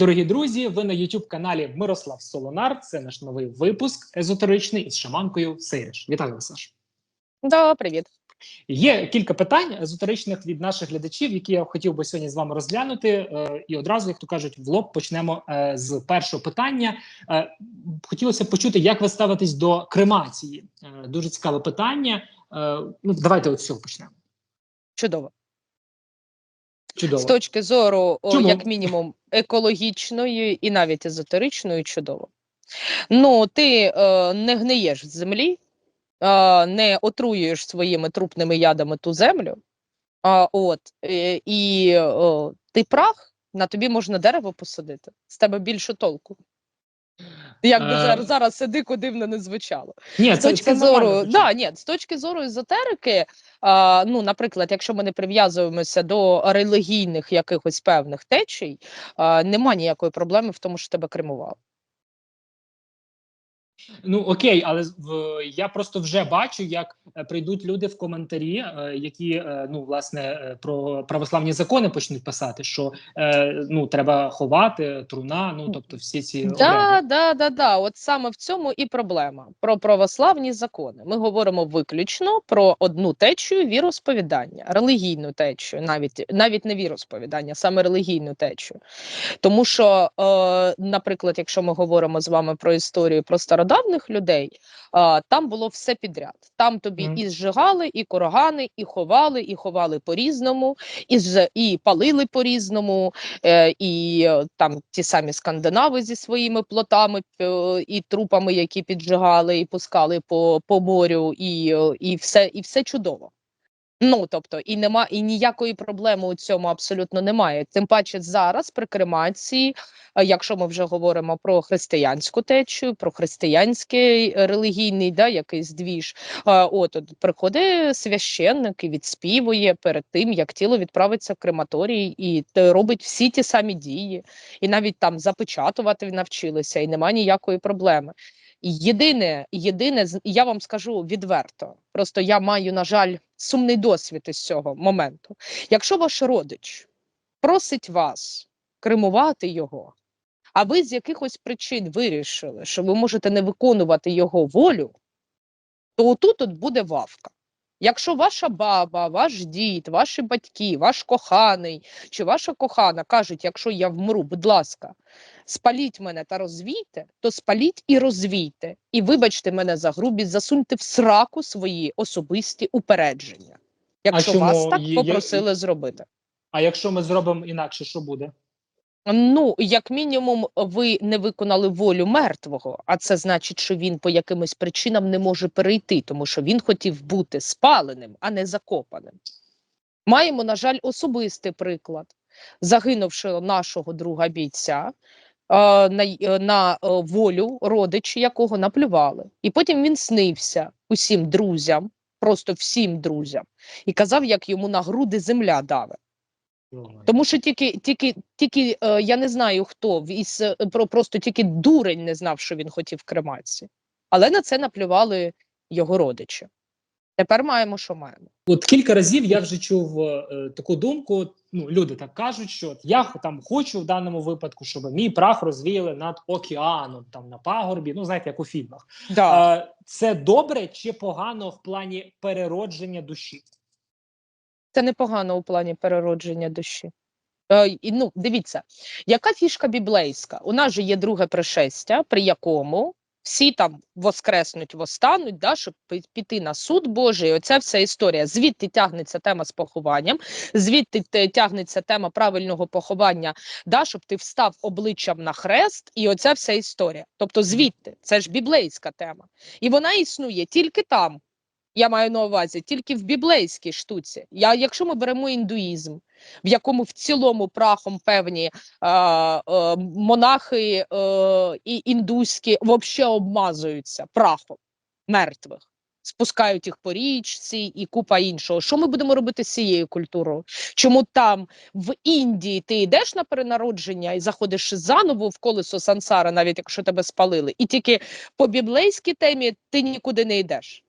дорогі друзі! Ви на youtube каналі Мирослав Солонар. Це наш новий випуск езотеричний із шаманкою Сейриш. Вітаю вас, Саш. Да, привіт. Є кілька питань езотеричних від наших глядачів, які я хотів би сьогодні з вами розглянути. Е, і одразу, як то кажуть, в лоб почнемо е, з першого питання. Е, хотілося б почути, як ви ставитесь до кремації. Дуже цікаве питання. Ну, давайте от з цього почнемо. Чудово. Чудово. З точки зору, о, Чому? як мінімум, екологічної і навіть езотеричної, чудово. Ну, ти е, не гниєш в землі, е, не отруюєш своїми трупними ядами ту землю. А, от, е, і е, ти прах, на тобі можна дерево посадити. З тебе більше толку. Як би Е. зараз, зараз це дико дивно не звучало. Ні, з точки це зору, да, ні, з точки зору езотерики, а, ну, наприклад, якщо ми не прив'язуємося до релігійних якихось певних течій, а, нема ніякої проблеми в тому, що тебе кремували. Ну окей, але в я просто вже бачу, як е, прийдуть люди в коментарі, е, які е, ну власне про православні закони почнуть писати, що ну треба ховати труна. Ну тобто всі ці Да, да, да, да. От саме в цьому і проблема про православні закони. Ми говоримо виключно про одну течію віросповідання, релігійну течію, навіть навіть не віросповідання, саме релігійну течію. Тому що, е, наприклад, якщо ми говоримо з вами про історію про стародавних людей, а, там було все підряд. Там тобі mm. і зжигали, і курагани, і ховали, і ховали по-різному, і, з- і палили по-різному, е, і е, там ті самі скандинави зі своїми плотами е, і трупами, які піджигали і пускали по, по морю, і, і, все, і все чудово. Ну тобто, і нема і ніякої проблеми у цьому абсолютно немає. Тим паче зараз при кремації, е, якщо ми вже говоримо про християнську течію, про християнський е, релігійний да, якийсь двіж, е, от, от приходить священник і відспівує перед тим, як тіло відправиться в крематорій, і робить всі ті самі дії, і навіть там запечатувати навчилися, і немає ніякої проблеми. Єдине, єдине, я вам скажу відверто, просто я маю, на жаль, сумний досвід із цього моменту. Якщо ваш родич просить вас кремувати його, а ви з якихось причин вирішили, що ви можете не виконувати його волю, то отут от буде вавка. Якщо ваша баба, ваш дід, ваші батьки, ваш коханий чи ваша кохана кажуть, якщо я вмру, будь ласка, спаліть мене та розвійте, то спаліть і розвійте. І вибачте мене за грубість, засуньте в сраку свої особисті упередження, якщо вас так попросили зробити. А якщо ми зробимо інакше, що буде? Ну, як мінімум, ви не виконали волю мертвого, а це значить, що він по якимось причинам не може перейти, тому що він хотів бути спаленим, а не закопаним. Маємо, на жаль, особистий приклад. Загинувши нашого друга бійця, е, на, е, на е, волю родичі якого наплювали. І потім він снився усім друзям, просто всім друзям, і казав, як йому на груди земля даве. Тому що тільки, тільки, тільки е, я не знаю хто із е, про просто тільки дурень не знав, що він хотів кремації. Але на це наплювали його родичі. Тепер маємо, що маємо. От кілька разів я вже чув е, таку думку. Ну, люди так кажуть, що от я там хочу в даному випадку, щоб мій прах розвіяли над океаном, там на пагорбі. Ну знаєте, як у фільмах. Да. Е, це добре чи погано в плані переродження душі? Це непогано у плані переродження душі. Е, ну, дивіться, яка фішка біблейська? У нас же є друге пришестя, при якому всі там воскреснуть, востануть, да, щоб піти на суд Божий. Оця вся історія. Звідти тягнеться тема з похованням, звідти тягнеться тема правильного поховання, да, щоб ти встав обличчям на хрест, і оця вся історія. Тобто, звідти це ж біблейська тема. І вона існує тільки там. Я маю на увазі тільки в біблейській штуці. Я, якщо ми беремо індуїзм, в якому в цілому прахом певні е, е, монахи е, і індуські взагалі обмазуються прахом мертвих, спускають їх по річці і купа іншого. Що ми будемо робити з цією культурою? Чому там в Індії ти йдеш на перенародження і заходиш заново в колесо сансара, навіть якщо тебе спалили, і тільки по біблейській темі ти нікуди не йдеш.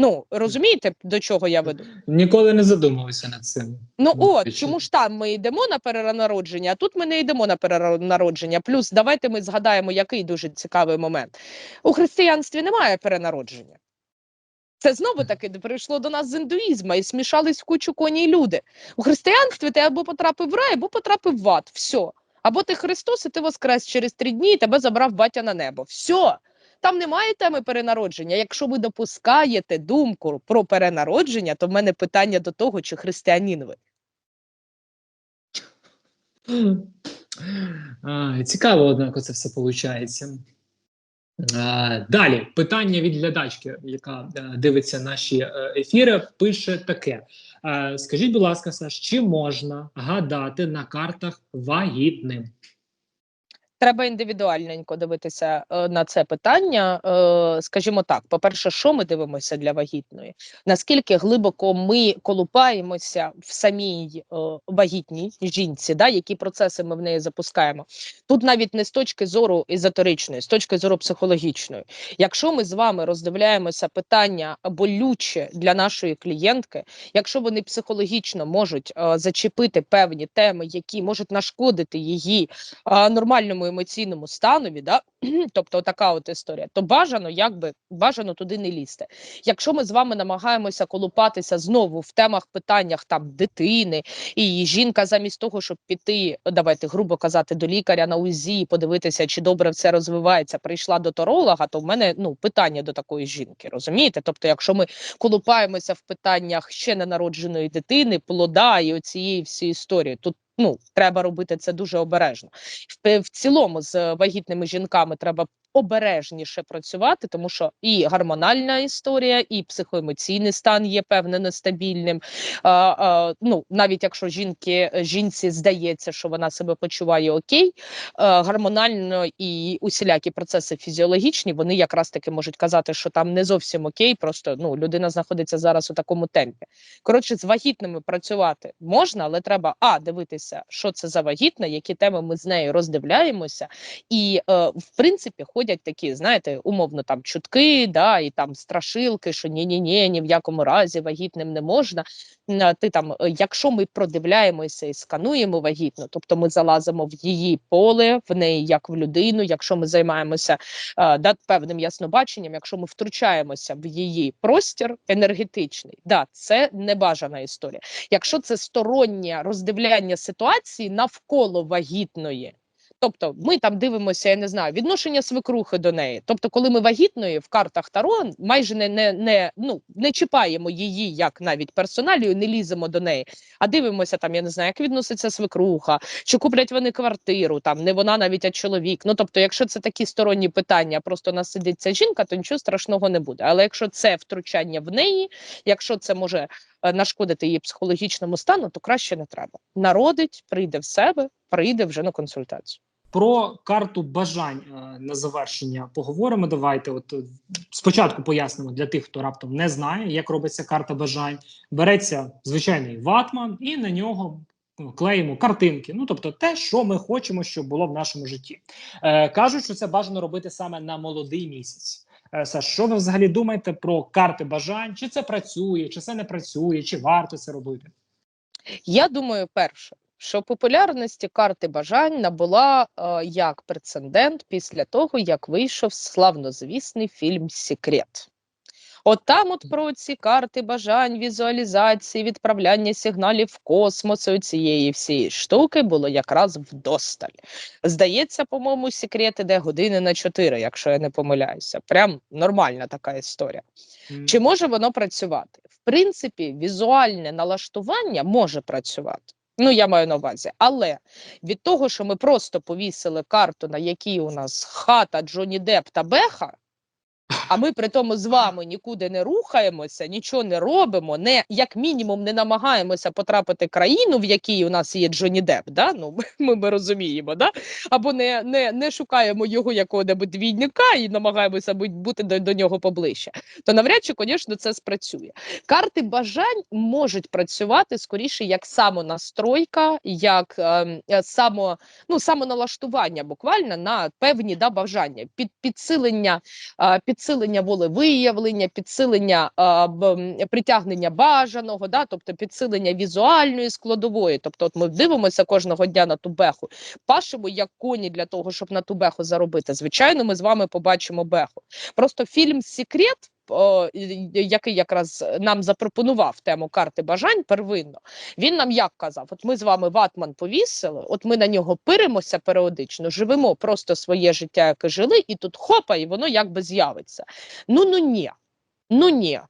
Ну розумієте, до чого я веду? Ніколи не задумувався над цим. Ну Ну, от чому ж там ми йдемо на перенародження, а тут ми не йдемо на перенародження. Плюс давайте ми згадаємо, який дуже цікавий момент. У християнстві немає перенародження. Це знову таки прийшло до нас з індуїзму і смішались в кучу коні люди. У християнстві ти або потрапив в рай, або потрапив в ад. Все. Або ти Христос, і ти воскрес через три дні, і тебе забрав батя на небо. Все. Там немає теми перенародження. Якщо ви допускаєте думку про перенародження, то в мене питання до того, чи християнин ви. Цікаво, однак, це все виходить. Далі питання від глядачки, яка е, дивиться наші е, ефіри, пише таке: Скажіть, будь ласка, Саш, чи можна гадати на картах вагітним? Треба індивідуальненько дивитися е, на це питання. Е, скажімо так, по-перше, що ми дивимося для вагітної? Наскільки глибоко ми колупаємося в самій е, вагітній жінці, да, які процеси ми в неї запускаємо? Тут навіть не з точки зору езотеричної, з точки зору психологічної. Якщо ми з вами роздивляємося питання болюче для нашої клієнтки, якщо вони психологічно можуть зачепити певні теми, які можуть нашкодити її нормальному емоційному станові, да? тобто така от історія, то бажано, якби бажано туди не лізти. Якщо ми з вами намагаємося колупатися знову в темах питаннях там дитини, і жінка замість того, щоб піти, давайте грубо казати, до лікаря на УЗІ, подивитися, чи добре все розвивається, прийшла до торолога, то в мене ну питання до такої жінки, розумієте? Тобто, якщо ми колупаємося в питаннях ще ненародженої дитини, плода і оцієї всієї історії, тут ну треба робити це дуже обережно. В, в цілому з вагітними жінками треба обережніше працювати, тому що і гормональна історія, і психоемоційний стан є певне нестабільним. А, а, ну навіть якщо жінки жінці здається, що вона себе почуває окей, а, гормонально і усілякі процеси фізіологічні, вони якраз таки можуть казати, що там не зовсім окей, просто ну людина знаходиться зараз у такому темпі. Коротше, з вагітними працювати можна, але треба а дивитися, що це за вагітна, які теми ми з нею роздивляємося, і е, в принципі ходять такі, знаєте, умовно там чутки, да, і там страшилки, що ні, ні, ні, ні в якому разі вагітним не можна. Ти там, е, якщо ми продивляємося і скануємо вагітну, тобто ми залазимо в її поле, в неї як в людину, якщо ми займаємося е, да, певним яснобаченням, якщо ми втручаємося в її простір енергетичний, да, це небажана історія. Якщо це стороннє роздивляння ситуації навколо вагітної. Тобто ми там дивимося, я не знаю, відношення свекрухи до неї. Тобто, коли ми вагітної в картах Таро майже не, не, не, ну, не чіпаємо її як навіть персоналію, не ліземо до неї, а дивимося там, я не знаю, як відноситься свекруха, чи куплять вони квартиру, там не вона навіть, а чоловік. Ну тобто, якщо це такі сторонні питання, просто нас сидить ця жінка, то нічого страшного не буде. Але якщо це втручання в неї, якщо це може е, нашкодити її психологічному стану, то краще не треба. Народить, прийде в себе, прийде вже на консультацію. Про карту бажань е, на завершення поговоримо. Давайте, от е, спочатку пояснимо для тих, хто раптом не знає, як робиться карта бажань. Береться звичайний ватман, і на нього ну, клеїмо картинки. Ну тобто, те, що ми хочемо, щоб було в нашому житті. Е, кажуть, що це бажано робити саме на молодий місяць. Е, Саш, що ви взагалі думаєте про карти бажань? Чи це працює, чи це не працює, чи варто це робити? Я думаю, перше, що популярності карти бажань набула е, як прецедент після того, як вийшов славнозвісний фільм Секрет. От там, от про ці карти бажань, візуалізації, відправляння сигналів в космос, цієї всієї штуки було якраз вдосталь. Здається, по-моєму, секрет іде години на 4, якщо я не помиляюся. Прям нормальна така історія. М, Чи може воно працювати? В принципі, візуальне налаштування може працювати. Ну, я маю на увазі, але від того, що ми просто повісили карту, на якій у нас хата Джоні Деп та Беха, а ми при тому з вами нікуди не рухаємося, нічого не робимо, не як мінімум не намагаємося потрапити в країну, в якій у нас є Джоні Деп, да? ну, ми, ми розуміємо, да? або не, не, не шукаємо його якого-небудь двійника і намагаємося бути, бути до, до нього поближче, то навряд чи, звісно, це спрацює. Карти бажань можуть працювати скоріше як самонастройка, як ем, е, само, ну, самоналаштування буквально на певні да, бажання, під, підсилення, е, підсилення підсилення волевиявлення, підсилення а, б, притягнення бажаного, да, тобто підсилення візуальної складової. Тобто, от ми дивимося кожного дня на ту беху, пашемо як коні для того, щоб на ту беху заробити. Звичайно, ми з вами побачимо беху. Просто фільм Секрет. Який якраз нам запропонував тему карти бажань первинно, він нам як казав: от ми з вами ватман повісили, от ми на нього пиримося періодично, живемо просто своє життя, яке жили, і тут хопа, і воно якби з'явиться. Ну ну ні, ну ні.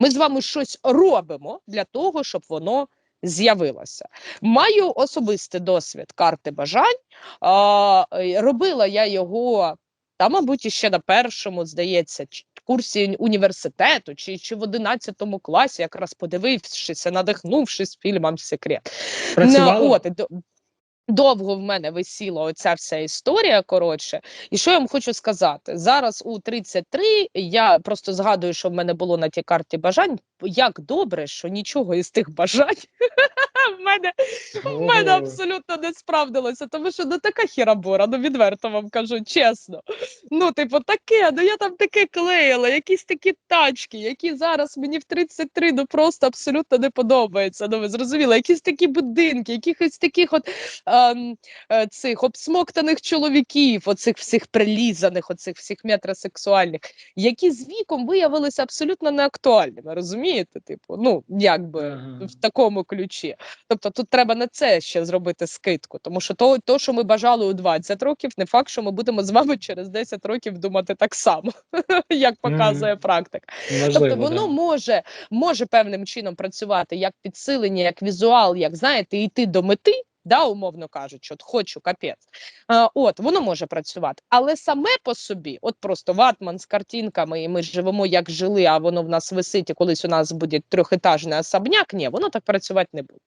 Ми з вами щось робимо для того, щоб воно з'явилося. Маю особистий досвід карти бажань. А, робила я його. Та, мабуть, іще на першому, здається, курсі університету чи, чи в 11 класі, якраз подивившися, надихнувшись фільмом Секрет. Працювали? От, довго в мене висіла оця вся історія. Коротше, і що я вам хочу сказати? Зараз у 33 я просто згадую, що в мене було на тій карті бажань. Як добре, що нічого із тих бажань в мене в мене абсолютно не справдилося, тому що ну така хірабора, ну відверто вам кажу, чесно. Ну, типу, таке, ну я там таке клеїла, якісь такі тачки, які зараз мені в 33 ну просто абсолютно не подобаються. Ну, ви зрозуміли, якісь такі будинки, якихось таких от ем, е, цих обсмоктаних чоловіків, оцих всіх прилізаних, оцих всіх метросексуальних, які з віком виявилися абсолютно неактуальними. Розумієте? Типу, ну якби Ага. в такому ключі. Тобто тут треба на це ще зробити скидку, тому що то, то, що ми бажали у 20 років, не факт, що ми будемо з вами через 10 років думати так само, як показує практика. Тобто воно може, може певним чином працювати як підсилення, як візуал, як знаєте, йти до мети. Да, умовно кажучи, от хочу капець. А, от воно може працювати, але саме по собі, от просто ватман з картинками, і ми живемо як жили, а воно в нас висить, і колись у нас буде трьохетажний особняк. Ні, воно так працювати не буде.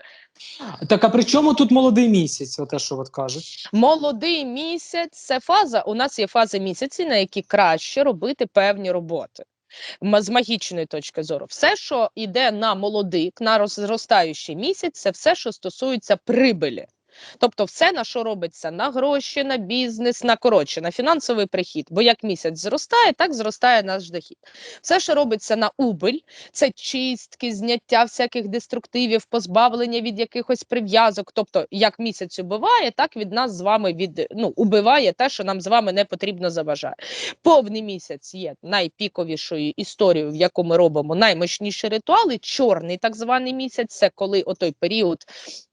Так, а при чому тут молодий місяць, оте, що от кажуть? Молодий місяць це фаза. У нас є фази місяці, на які краще робити певні роботи. З магічної точки зору, все, що йде на молодик, на розростаючий місяць, це все, що стосується прибилі. Тобто, все, на що робиться на гроші, на бізнес, на коротше, на фінансовий прихід. Бо як місяць зростає, так зростає наш дохід. Все, що робиться на убиль, це чистки, зняття всяких деструктивів, позбавлення від якихось прив'язок. Тобто, як місяць убиває, так від нас з вами від ну убиває те, що нам з вами не потрібно заважає. Повний місяць є найпіковішою історією, в яку ми робимо наймощніші ритуали. Чорний так званий місяць це коли отой період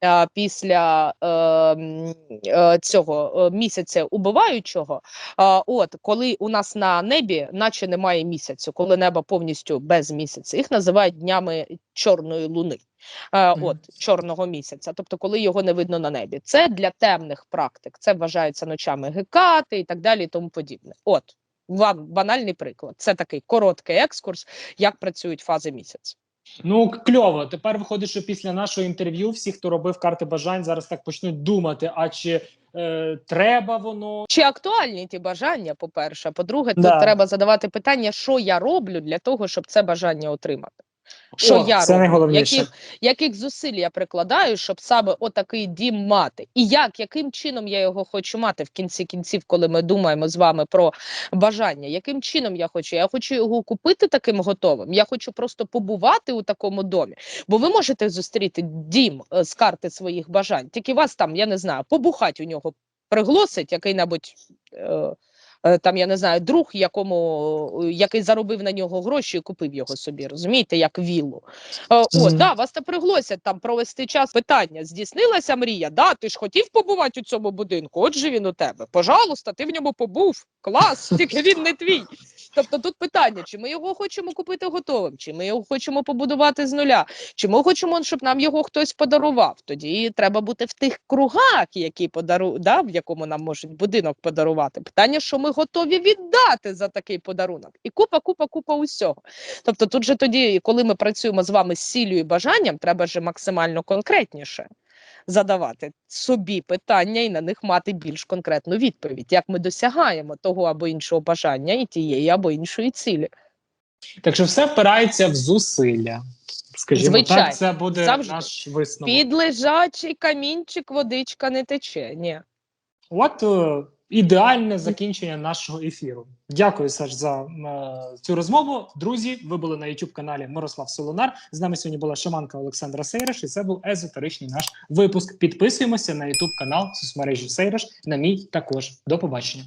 а, після м, е, цього е, місяця убиваючого. От коли у нас на небі, наче немає місяцю, коли небо повністю без місяця, їх називають днями чорної луни. Е, от чорного місяця, тобто, коли його не видно на небі, це для темних практик. Це вважається ночами гекати і так далі, і тому подібне. От вам банальний приклад. Це такий короткий екскурс, як працюють фази місяця. Ну кльово. Тепер виходить, що після нашого інтерв'ю всі, хто робив карти бажань, зараз так почнуть думати: а чи е, треба воно? Чи актуальні ті бажання? По перше, по-друге, Да. тут треба задавати питання, що я роблю для того, щоб це бажання отримати. Що О, я це роблю? Яких, яких зусиль я прикладаю, щоб саме отакий дім мати? І як, яким чином я його хочу мати в кінці кінців, коли ми думаємо з вами про бажання? Яким чином я хочу? Я хочу його купити таким готовим. Я хочу просто побувати у такому домі. Бо ви можете зустріти дім е, з карти своїх бажань, тільки вас там, я не знаю, побухать у нього приглосить який-небудь. Е, е, там я не знаю, друг, якому е, який заробив на нього гроші і купив його собі, розумієте, як віллу. Е, Мгм. да, вас та пригласять там провести час. Питання: здійснилася мрія? Да, ти ж хотів побувати у цьому будинку? Отже, він у тебе. Пожалуйста, ти в ньому побув. Клас, тільки він не твій. Тобто тут питання: чи ми його хочемо купити готовим, чи ми його хочемо побудувати з нуля, чи ми хочемо, щоб нам його хтось подарував. Тоді треба бути в тих кругах, які подару, да, в якому нам можуть будинок подарувати. Питання, що ми готові віддати за такий подарунок, і купа, купа, купа усього. Тобто, тут же тоді, коли ми працюємо з вами з сіллю і бажанням, треба ж максимально конкретніше задавати собі питання і на них мати більш конкретну відповідь, як ми досягаємо того або іншого бажання і тієї або іншої цілі. Так що все впирається в зусилля. Скажімо Звичайно. так, це буде Завжди. наш висновок. Під лежачий камінчик водичка не тече. Ні. От е, ідеальне закінчення нашого ефіру. Дякую, Саш, за е, цю розмову. Друзі, ви були на youtube каналі Мирослав Солонар. З нами сьогодні була шаманка Олександра Сейраш, і це був езотеричний наш випуск. Підписуємося на youtube канал соцмережі Сейраш. На мій також. До побачення.